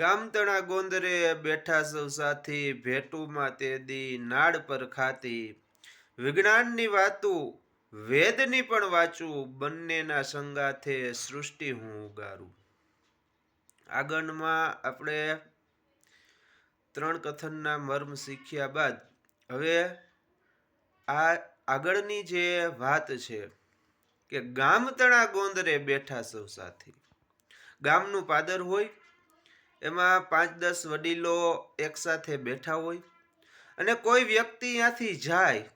ગામતણા ગોંદરે બેઠા સૌ સાથી ભેટુમાં તે દી નાડ પર ખાતી. વિજ્ઞાનની વાતું, વેદની પણ વાંચું, બંનેના સંગાથે સૃષ્ટિ હું ઉગારું. આગળમાં આપણે ત્રણ કથનના મર્મ શીખ્યા બાદ, હવે આ આગળની જે વાત છે કે ગામતણા ગોંદરે બેઠા સૌ સાથી. ગામનું પાદર હોય એમાં પાંચ દસ વડીલો એકસાથે બેઠા હોય અને કોઈ વ્યક્તિ ત્યાંથી જાય,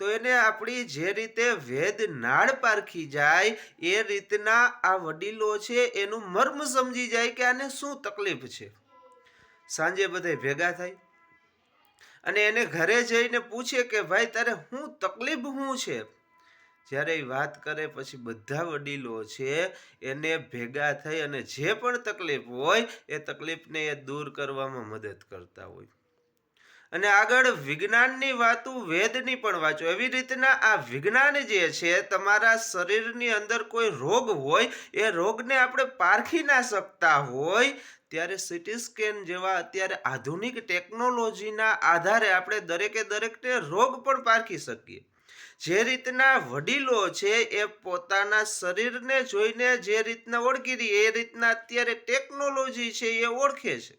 તો એને આપણી જે રીતે વેદ નાળ પારખી જાય, એ રીતના આ વડીલો છે એનું મર્મ સમજી જાય કે આને શું તકલીફ છે. સાંજે બધે ભેગા થાય અને એને ઘરે જઈને પૂછે કે, ભાઈ, તારે હું તકલીફ શું છે? જ્યારે એ વાત કરે પછી બધા વડીલો છે એને ભેગા થઈ અને જે પણ તકલીફ હોય એ તકલીફને એ દૂર કરવામાં મદદ કરતા હોય. અને આગળ વિજ્ઞાનની વાતું વેદની પણ વાંચો. એવી રીતના આ વિજ્ઞાન જે છે તમારા શરીરની અંદર કોઈ રોગ હોય, એ રોગને આપણે પારખી ના શકતા હોય, ત્યારે સિટી સ્કેન જેવા અત્યારે આધુનિક ટેકનોલોજીના આધારે આપણે દરેકે દરેકને રોગ પણ પારખી શકીએ. જે રીતના વડીલો છે એ પોતાના શરીરને જોઈને જે રીતના ઓળખી રહી, એ રીતના અત્યારે ટેકનોલોજી છે એ ઓળખે છે.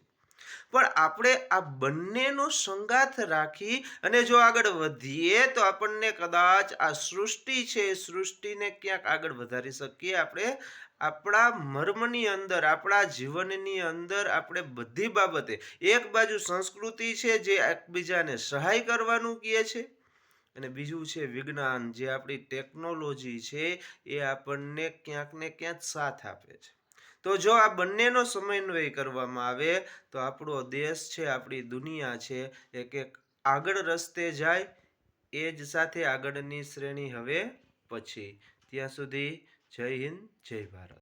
પણ આપણે આ બંનેનો સંગાથ રાખી અને જો આગળ વધીએ તો આપણને કદાચ આ સૃષ્ટિ છે સૃષ્ટિને ક્યાંક આગળ વધારી શકીએ આપણે. આપણા મર્મની અંદર, આપણા જીવનની અંદર આપણે બધી બાબતે એક બાજુ સંસ્કૃતિ છે જે એકબીજાને સહાય કરવાનું કહે છે અને બીજું છે વિજ્ઞાન, જે આપણી ટેકનોલોજી છે, એ આપણને ક્યાંક ને ક્યાંક સાથ આપે છે. તો જો આ બંનેનો સમન્વય કરવામાં આવે, તો આપણો દેશ છે, આપણી દુનિયા છે એક એક આગળ રસ્તે જાય, એ જ સાથે આગળની શ્રેણી હવે પછી. ત્યાં સુધી જય હિન્દ, જય ભારત.